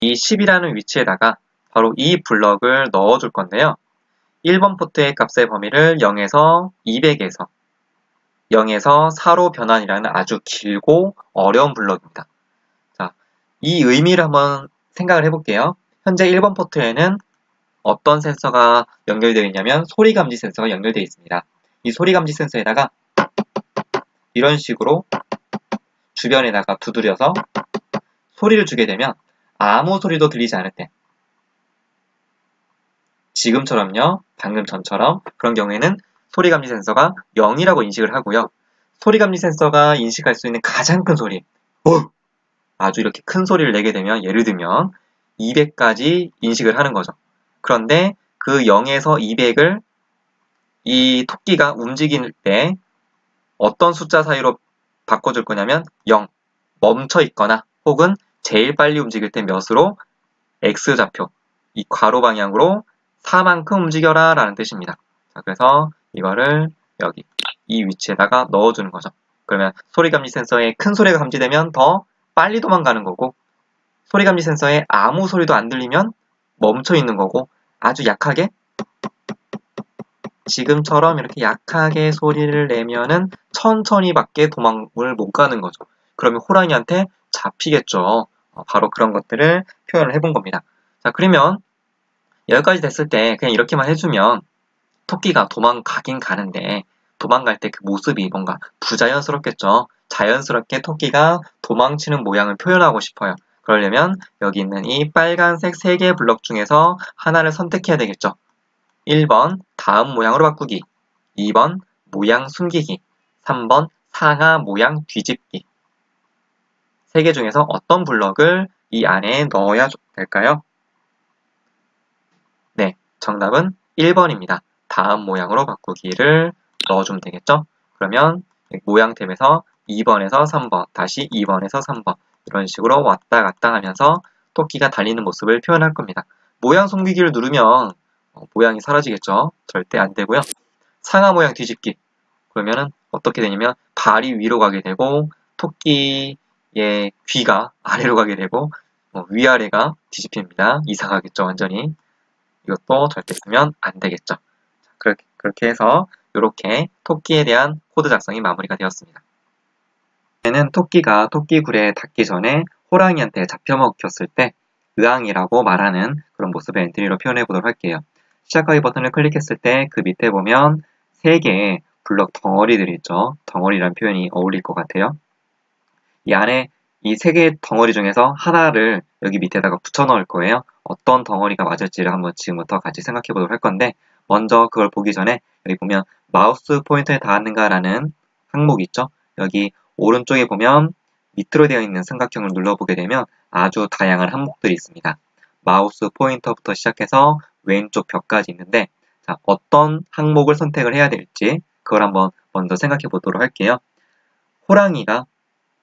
이 10이라는 위치에다가 바로 이 블럭을 넣어 줄 건데요. 1번 포트의 값의 범위를 0에서 200에서 0에서 4로 변환이라는 아주 길고 어려운 블럭입니다. 자, 이 의미를 한번 생각을 해볼게요. 현재 1번 포트에는 어떤 센서가 연결되어 있냐면 소리 감지 센서가 연결되어 있습니다. 이 소리 감지 센서에다가 이런 식으로 주변에다가 두드려서 소리를 주게 되면 아무 소리도 들리지 않을 때. 지금처럼요 방금 전처럼 그런 경우에는 소리 감지 센서가 0이라고 인식을 하고요. 소리 감지 센서가 인식할 수 있는 가장 큰 소리. 어! 아주 이렇게 큰 소리를 내게 되면 예를 들면 200까지 인식을 하는 거죠. 그런데 그 0에서 200을 이 토끼가 움직일 때 어떤 숫자 사이로 바꿔줄 거냐면 0, 멈춰 있거나 혹은 제일 빨리 움직일 때 몇으로 X좌표, 이 괄호 방향으로 4만큼 움직여라 라는 뜻입니다. 자, 그래서 이거를 여기 이 위치에다가 넣어주는 거죠. 그러면 소리 감지 센서에 큰 소리가 감지되면 더 빨리 도망가는 거고 소리 감지 센서에 아무 소리도 안 들리면 멈춰 있는 거고 아주 약하게 지금처럼 이렇게 약하게 소리를 내면은 천천히 밖에 도망을 못 가는 거죠. 그러면 호랑이한테 잡히겠죠. 어, 바로 그런 것들을 표현을 해본 겁니다. 자, 그러면 여기까지 됐을 때 그냥 이렇게만 해주면 토끼가 도망가긴 가는데 도망갈 때 그 모습이 뭔가 부자연스럽겠죠. 자연스럽게 토끼가 도망치는 모양을 표현하고 싶어요. 그러려면 여기 있는 이 빨간색 3개의 블럭 중에서 하나를 선택해야 되겠죠. 1번 다음 모양으로 바꾸기 2번 모양 숨기기 3번 상하 모양 뒤집기 3개 중에서 어떤 블럭을 이 안에 넣어야 될까요? 네, 정답은 1번입니다. 다음 모양으로 바꾸기를 넣어주면 되겠죠? 그러면 모양 탭에서 2번에서 3번, 다시 2번에서 3번 이런 식으로 왔다 갔다 하면서 토끼가 달리는 모습을 표현할 겁니다. 모양 숨기기를 누르면 어, 모양이 사라지겠죠? 절대 안 되고요. 상하 모양 뒤집기 그러면은 어떻게 되냐면 발이 위로 가게 되고 토끼 의 귀가 아래로 가게 되고 뭐 위아래가 뒤집힙니다. 이상하겠죠 완전히 이것도 절대 쓰면 안 되겠죠. 그렇게, 그렇게 해서 이렇게 토끼에 대한 코드 작성이 마무리가 되었습니다. 얘는 토끼가 토끼 굴에 닿기 전에 호랑이한테 잡혀먹혔을 때 의앙이라고 말하는 그런 모습의 엔트리로 표현해 보도록 할게요. 시작하기 버튼을 클릭했을 때 그 밑에 보면 3개의 블럭 덩어리들이 있죠. 덩어리란 표현이 어울릴 것 같아요. 이 안에 이 세 개의 덩어리 중에서 하나를 여기 밑에다가 붙여 넣을 거예요. 어떤 덩어리가 맞을지를 한번 지금부터 같이 생각해 보도록 할 건데 먼저 그걸 보기 전에 여기 보면 마우스 포인터에 닿았는가라는 항목이 있죠. 여기 오른쪽에 보면 밑으로 되어 있는 삼각형을 눌러보게 되면 아주 다양한 항목들이 있습니다. 마우스 포인터부터 시작해서 왼쪽 벽까지 있는데 자, 어떤 항목을 선택을 해야 될지 그걸 한번 먼저 생각해 보도록 할게요. 호랑이가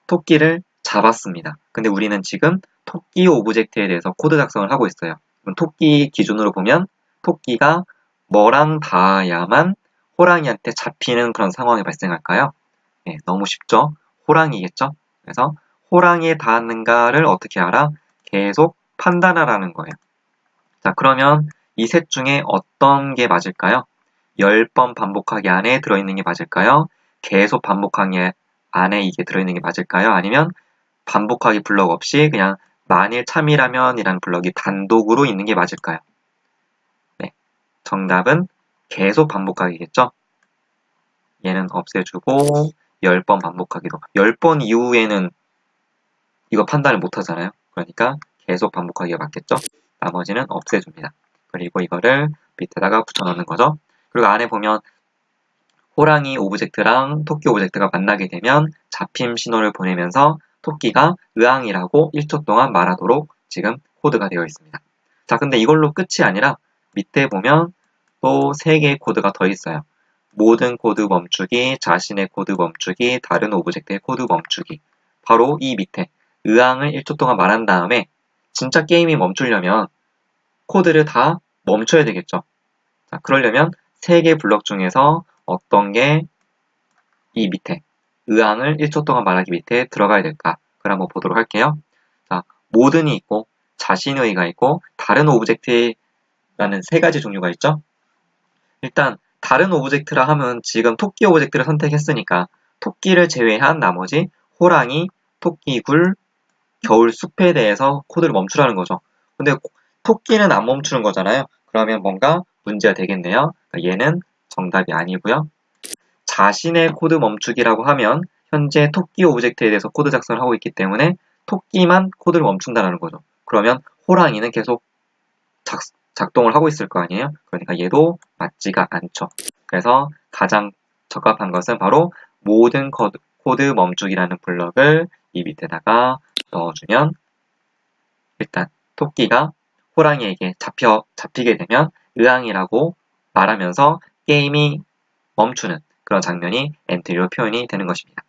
토끼를 잡았습니다. 근데 우리는 지금 토끼 오브젝트에 대해서 코드 작성을 하고 있어요. 토끼 기준으로 보면 토끼가 뭐랑 닿아야만 호랑이한테 잡히는 그런 상황이 발생할까요? 네, 너무 쉽죠? 호랑이겠죠? 그래서 호랑이에 닿았는가를 어떻게 알아? 계속 판단하라는 거예요. 자, 그러면 이 셋 중에 어떤 게 맞을까요? 10번 반복하기 안에 들어있는 게 맞을까요? 계속 반복하기 안에 이게 들어있는 게 맞을까요? 아니면 반복하기 블럭 없이 그냥 만일 참이라면 이라는 블럭이 단독으로 있는 게 맞을까요? 네, 정답은 계속 반복하기겠죠? 얘는 없애주고 10번 반복하기로 10번 이후에는 이거 판단을 못 하잖아요. 그러니까 계속 반복하기가 맞겠죠? 나머지는 없애줍니다. 그리고 이거를 밑에다가 붙여넣는 거죠. 그리고 안에 보면 호랑이 오브젝트랑 토끼 오브젝트가 만나게 되면 잡힘 신호를 보내면서 토끼가 의앙이라고 1초 동안 말하도록 지금 코드가 되어 있습니다. 자, 근데 이걸로 끝이 아니라 밑에 보면 또 3개의 코드가 더 있어요. 모든 코드 멈추기, 자신의 코드 멈추기, 다른 오브젝트의 코드 멈추기. 바로 이 밑에 의앙을 1초 동안 말한 다음에 진짜 게임이 멈추려면 코드를 다 멈춰야 되겠죠. 자, 그러려면 3개 블럭 중에서 어떤 게 이 밑에 의앙을 1초 동안 말하기 밑에 들어가야 될까? 그걸 한번 보도록 할게요. 자, 모든이 있고 자신의가 있고 다른 오브젝트라는 세 가지 종류가 있죠. 일단 다른 오브젝트라 하면 지금 토끼 오브젝트를 선택했으니까 토끼를 제외한 나머지 호랑이, 토끼, 굴, 겨울 숲에 대해서 코드를 멈추라는 거죠. 근데 토끼는 안 멈추는 거잖아요. 그러면 뭔가 문제가 되겠네요. 그러니까 얘는 정답이 아니고요. 자신의 코드 멈추기라고 하면 현재 토끼 오브젝트에 대해서 코드 작성을 하고 있기 때문에 토끼만 코드를 멈춘다는 거죠. 그러면 호랑이는 계속 작, 작동을 하고 있을 거 아니에요? 그러니까 얘도 맞지가 않죠. 그래서 가장 적합한 것은 바로 모든 코드, 코드 멈추기라는 블럭을 이 밑에다가 넣어주면 일단 토끼가 호랑이에게 잡혀, 잡히게 되면 의왕이라고 말하면서 게임이 멈추는 그런 장면이 엔트리로 표현이 되는 것입니다.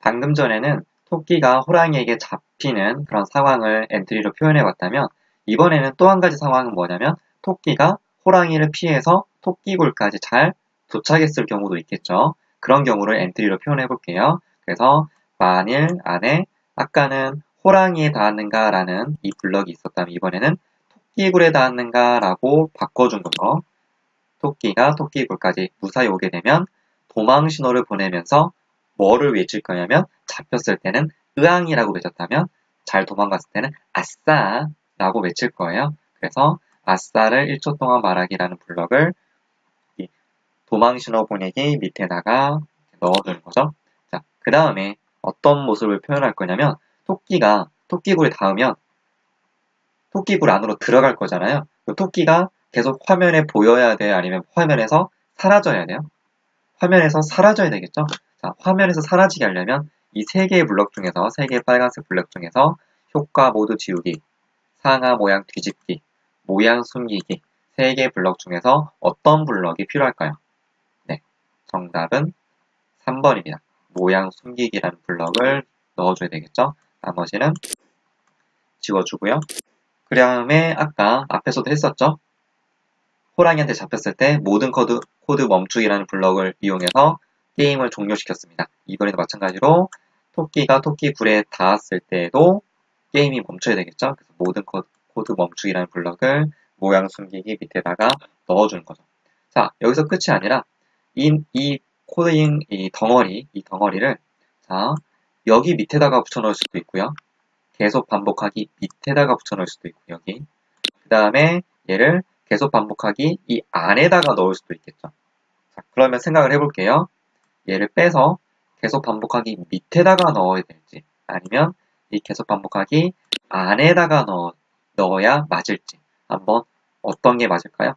방금 전에는 토끼가 호랑이에게 잡히는 그런 상황을 엔트리로 표현해 봤다면 이번에는 또 한 가지 상황은 뭐냐면 토끼가 호랑이를 피해서 토끼굴까지 잘 도착했을 경우도 있겠죠. 그런 경우를 엔트리로 표현해 볼게요. 그래서 만일 안에 아까는 호랑이에 닿았는가 라는 이 블럭이 있었다면 이번에는 토끼굴에 닿았는가 라고 바꿔준 거죠. 토끼가 토끼굴까지 무사히 오게 되면 도망 신호를 보내면서 뭐를 외칠 거냐면 잡혔을 때는 으앙이라고 외쳤다면 잘 도망갔을 때는 아싸 라고 외칠 거예요. 그래서 아싸를 1초 동안 말하기라는 블럭을 도망 신호 보내기 밑에다가 넣어두는 거죠. 자, 그 다음에 어떤 모습을 표현할 거냐면 토끼가 토끼굴에 닿으면 토끼굴 안으로 들어갈 거잖아요. 그 토끼가 계속 화면에 보여야 돼요? 아니면 화면에서 사라져야 돼요? 화면에서 사라져야 되겠죠? 자, 화면에서 사라지게 하려면 이 세 개의 블럭 중에서 세 개의 빨간색 블럭 중에서 효과 모두 지우기, 상하 모양 뒤집기, 모양 숨기기 세 개의 블럭 중에서 어떤 블럭이 필요할까요? 네, 정답은 3번입니다. 모양 숨기기라는 블럭을 넣어줘야 되겠죠? 나머지는 지워주고요. 그 다음에 아까 앞에서도 했었죠? 호랑이한테 잡혔을 때 모든 코드, 코드 멈추기라는 블럭을 이용해서 게임을 종료시켰습니다. 이번에도 마찬가지로 토끼가 토끼 굴에 닿았을 때에도 게임이 멈춰야 되겠죠? 그래서 모든 코드, 코드 멈추기라는 블럭을 모양 숨기기 밑에다가 넣어주는 거죠. 자, 여기서 끝이 아니라 이, 이 코딩 이 덩어리, 이 덩어리를 자, 여기 밑에다가 붙여넣을 수도 있고요. 계속 반복하기 밑에다가 붙여넣을 수도 있고 여기. 그 다음에 얘를 계속 반복하기 이 안에다가 넣을 수도 있겠죠. 자, 그러면 생각을 해볼게요. 얘를 빼서 계속 반복하기 밑에다가 넣어야 될지 아니면 이 계속 반복하기 안에다가 넣어, 넣어야 맞을지 한번 어떤 게 맞을까요?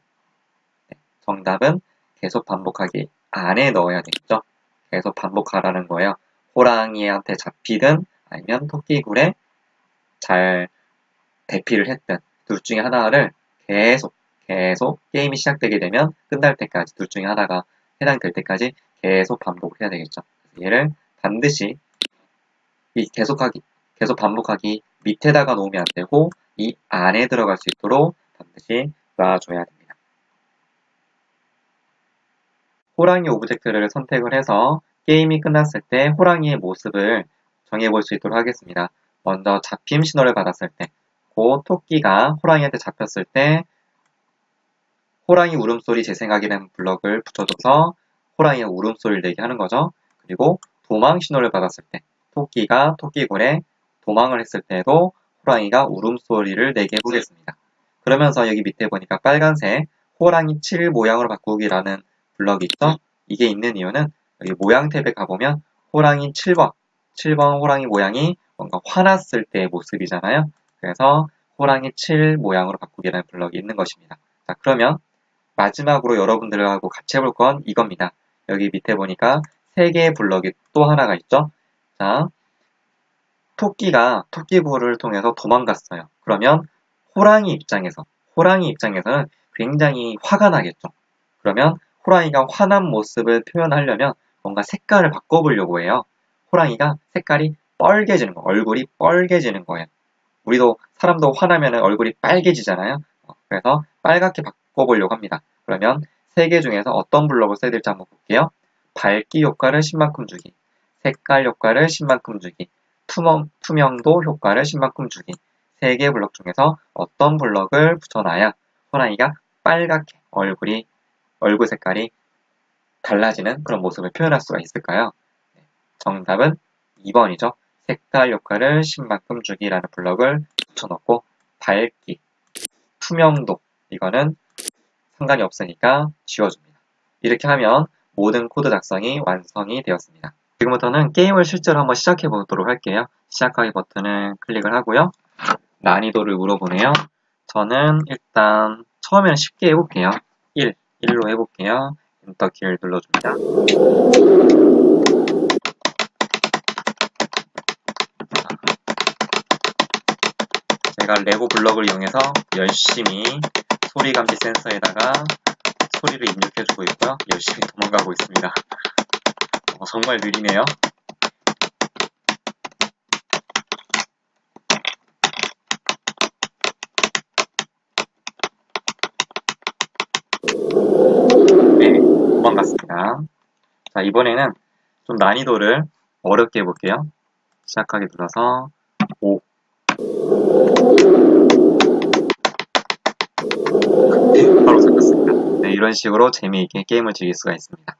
네, 정답은 계속 반복하기 안에 넣어야 되겠죠. 계속 반복하라는 거예요. 호랑이한테 잡히든 아니면 토끼굴에 잘 대피를 했든 둘 중에 하나를 계속 계속 게임이 시작되게 되면 끝날 때까지 둘 중에 하나가 해당될 때까지 계속 반복을 해야 되겠죠. 얘를 반드시 이 계속하기 계속 반복하기 밑에다가 놓으면 안 되고 이 안에 들어갈 수 있도록 반드시 놔줘야 됩니다. 호랑이 오브젝트를 선택을 해서 게임이 끝났을 때 호랑이의 모습을 정해볼 수 있도록 하겠습니다. 먼저 잡힘 신호를 받았을 때, 그 토끼가 호랑이한테 잡혔을 때 호랑이 울음소리 재생하기라는 블럭을 붙여줘서 호랑이가 울음소리를 내게 하는 거죠. 그리고 도망 신호를 받았을 때 토끼가 토끼굴에 도망을 했을 때도 호랑이가 울음소리를 내게 해보겠습니다. 그러면서 여기 밑에 보니까 빨간색 호랑이 7 모양으로 바꾸기라는 블럭이 있죠? 이게 있는 이유는 여기 모양 탭에 가보면 호랑이 7번, 7번 호랑이 모양이 뭔가 화났을 때의 모습이잖아요. 그래서 호랑이 7 모양으로 바꾸기라는 블럭이 있는 것입니다. 자, 그러면 마지막으로 여러분들하고 같이 해볼 건 이겁니다. 여기 밑에 보니까 세 개의 블럭이 또 하나가 있죠. 자, 토끼가 토끼굴을 통해서 도망갔어요. 그러면 호랑이 입장에서 호랑이 입장에서는 굉장히 화가 나겠죠. 그러면 호랑이가 화난 모습을 표현하려면 뭔가 색깔을 바꿔보려고 해요. 호랑이가 색깔이 뻘개지는 거, 얼굴이 뻘개지는 거예요. 우리도 사람도 화나면 얼굴이 빨개지잖아요. 그래서 빨갛게 바꿔보려고 합니다. 그러면 세 개 중에서 어떤 블럭을 써야 될지 한번 볼게요. 밝기 효과를 10만큼 주기, 색깔 효과를 10만큼 주기, 투명, 투명도 효과를 10만큼 주기 세 개의 블럭 중에서 어떤 블럭을 붙여놔야 호랑이가 빨갛게 얼굴이 얼굴 색깔이 달라지는 그런 모습을 표현할 수가 있을까요? 네, 정답은 2번이죠. 색깔 효과를 10만큼 주기라는 블럭을 붙여놓고 밝기, 투명도 이거는 상관이 없으니까 지워줍니다. 이렇게 하면 모든 코드 작성이 완성이 되었습니다. 지금부터는 게임을 실제로 한번 시작해 보도록 할게요. 시작하기 버튼을 클릭을 하고요. 난이도를 물어보네요. 저는 일단 처음에는 쉽게 해볼게요. 1, 1로 해볼게요. 엔터 키를 눌러줍니다. 제가 레고 블럭을 이용해서 열심히 소리 감지 센서에다가 소리를 입력해주고 있고요. 열심히 도망가고 있습니다. 어, 정말 느리네요. 네, 도망갔습니다. 자, 이번에는 좀 난이도를 어렵게 해볼게요. 시작하기 눌러서 5. 네, 바로 잡혔습니다. 네, 이런 식으로 재미있게 게임을 즐길 수가 있습니다.